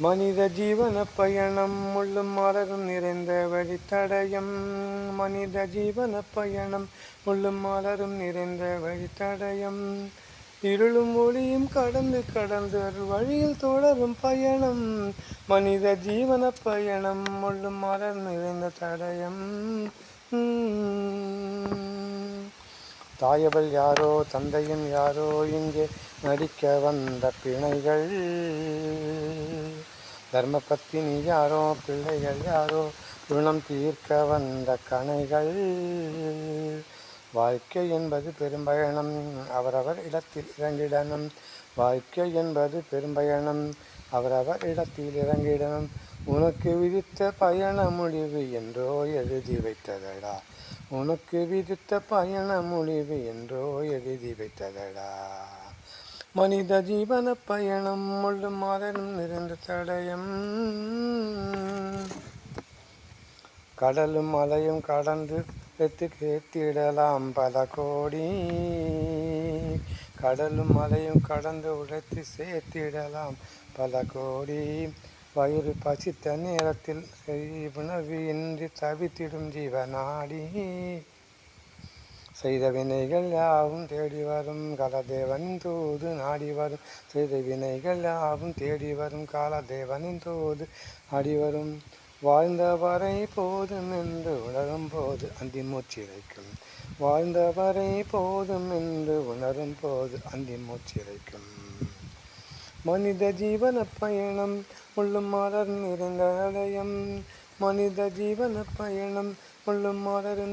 மனித ஜீவன பயணம் முள்ளும் மலரும் நிறைந்த வழித்தடயம். மனித ஜீவன பயணம் முள்ளும் மலரும் நிறைந்த வழித்தடயம். இருளும் ஒளியும் கடந்து கடந்து ஒரு வழியில் தொடரும் பயணம். மனித ஜீவன பயணம் முள்ளும் மலர் நிறைந்த தடயம். உம். தாயவள் யாரோ தந்தையும் யாரோ இங்கே நடிக்க வந்த பிணைகள். தர்மபத்தினி யாரோ பிள்ளைகள் யாரோ குணம் தீர்க்க வந்த கணைகள். வாழ்க்கை என்பது பெரும்பயணம் அவரவர் இடத்தில் இறங்கிடணும். வாழ்க்கை என்பது பெரும்பயணம் அவரவர் இடத்தில் இறங்கிடணும். உனக்கு விதித்த பயண முடிவு என்றோ எழுதி வைத்ததடா. உனக்கு விதித்த பயண முடிவு என்றோ எழுதி வைத்ததடா. மனித ஜீவன பயணம் முழு மாதனும் நிறைந்த தடயம். கடலும் மலையும் கடந்து வெத்து கேத்திடலாம் பல கோடி. கடலும் மலையும் கடந்து உழைத்து சேர்த்திடலாம் பல கோடி. வயிறு பசி தண்ணீரத்தில் செய் உணவு இன்றி தவித்திடும் ஜீவனாடி செய்த வினைகள் யாவும் தேடி வரும். காலதேவனின் தூது நாடி வரும். செய்த வினைகள் யாவும் தேடி வரும். காலதேவனின் தூது நாடி வரும். வாழ்ந்தவரை போதும் என்று உணரும் போது அந்தி மூச்சிறைக்கும் வாழ்ந்தவரை போதும் என்று உணரும் போது அந்தி மூச்சிறைக்கும் மனித ஜீவன பயணம் முள்ளும் மலர் நிறைந்த தடயம் மனித ஜீவன பயணம் முள்ளும் மலர்